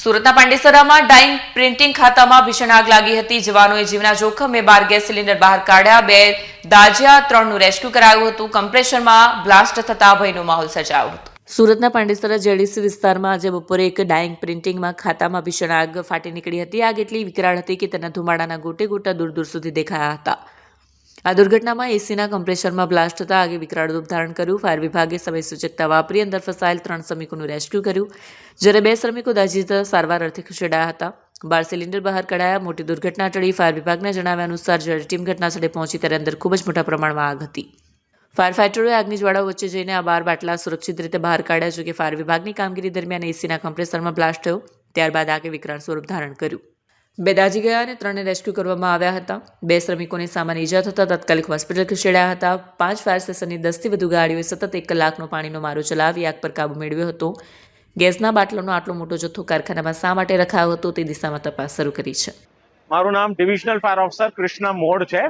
સુરતના પાંડેસરામાં dying printing ખાતામાં ભીષણ આગ લાગી હતી. જવાનોએ જીવના જોખમે બાર ગેસ સિલિન્ડર બહાર કાઢ્યા. બે દાજ્યા, ત્રણનું રેસ્ક્યુ કરાયું હતું. કમ્પ્રેશરમાં બ્લાસ્ટ થતા ભયનો માહોલ સર્જાયો હતો. સુરતના પાંડેસરા જેડીસી વિસ્તારમાં આજે બપોરે એક ડાઇંગ પ્રિન્ટિંગમાં ખાતામાં ભીષણ આગ ફાટી નીકળી હતી. આગ એટલી વિકરાળ હતી કે તેના ધુમાડાના ગોટે ગોટા દૂર દૂર સુધી દેખાયા હતા. આ દુર્ઘટનામાં એસીના કમ્પ્રેશરમાં બ્લાસ્ટ થતાં આગે વિકરાળ રૂપ ધારણ કર્યું. ફાયર વિભાગે સમય સૂચકતા વાપરી અંદર ફસાયેલ ત્રણ શ્રમિકોનું રેસ્ક્યુ કર્યું. જ્યારે બે શ્રમિકો દાજી જતા સારવાર અર્થે ખસેડાયા હતા. બાર સિલિન્ડર બહાર કઢાયા. મોટી દુર્ઘટના ટળી. ફાયર વિભાગના જણાવ્યા અનુસાર જ્યારે ટીમ ઘટનાસ્થળે પહોંચી ત્યારે અંદર ખૂબ જ મોટા પ્રમાણમાં આગ હતી. ફાયર ફાઇટરોએ આગની જ્વાળાઓ વચ્ચે જઈને આ બાર બાટલા સુરક્ષિત રીતે બહાર કાઢ્યા. જોકે ફાયર વિભાગની કામગીરી દરમિયાન એસીના કમ્પ્રેસરમાં બ્લાસ્ટ થયો. ત્યારબાદ આગે વિકરાળ સ્વરૂપ ધારણ કર્યું. બે દાજી ગયા અને ત્રણને રેસ્ક્યુ કરવામાં આવ્યા હતા. બે શ્રમિકોને સામાન્ય ઈજા થતાં તાત્કાલિક હોસ્પિટલ ખસેડાયા હતા. પાંચ ફાયર સ્ટેશનની દસથી વધુ ગાડીઓએ સતત એક કલાકનો પાણીનો મારો ચલાવી આગ પર કાબુ મેળવ્યો હતો. ગેસના બાટલોનો આટલો મોટો જથ્થો કારખાનામાં શા માટે રખાયો હતો તે દિશામાં તપાસ શરૂ કરી છે. મારું નામ divisional fire officer Krishna Mod છે.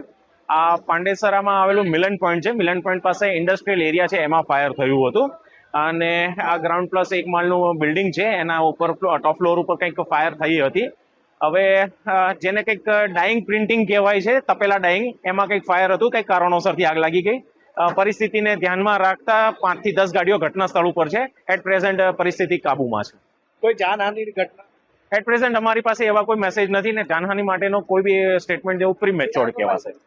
આ પાંડેસરામાં આવેલું મિલન પોઈન્ટ છે. મિલન પોઈન્ટ પાસે ઇન્ડસ્ટ્રીયલ એરિયા છે. એમાં ફાયર થયું હતું. અને આ ગ્રાઉન્ડ પ્લસ એક માળનું બિલ્ડિંગ છે. એના ઉપર ટોપ ફ્લોર ઉપર કંઈક ફાયર થઈ હતી. હવે જેને કંઈક ડાઈંગ પ્રિન્ટિંગ કહેવાય છે તપેલા ડાઈંગ એમાં કંઈક ફાયર હતું કંઈક કારણોસરથી આગ લાગી ગઈ. પરિસ્થિતિને ધ્યાનમાં રાખતા પાંચથી દસ ગાડીઓ ઘટના સ્થળ ઉપર છે. એટ પ્રેઝન્ટ પરિસ્થિતિ કાબૂમાં છે. કોઈ જાનહાનિની ઘટના? એટ પ્રેઝન્ટ અમારી પાસે એવા કોઈ મેસેજ નથી ને જાનહાનિ માટેનો કોઈ બી સ્ટેટમેન્ટ જેવું પ્રી મેચ્યોર્ડ કહેવાશે.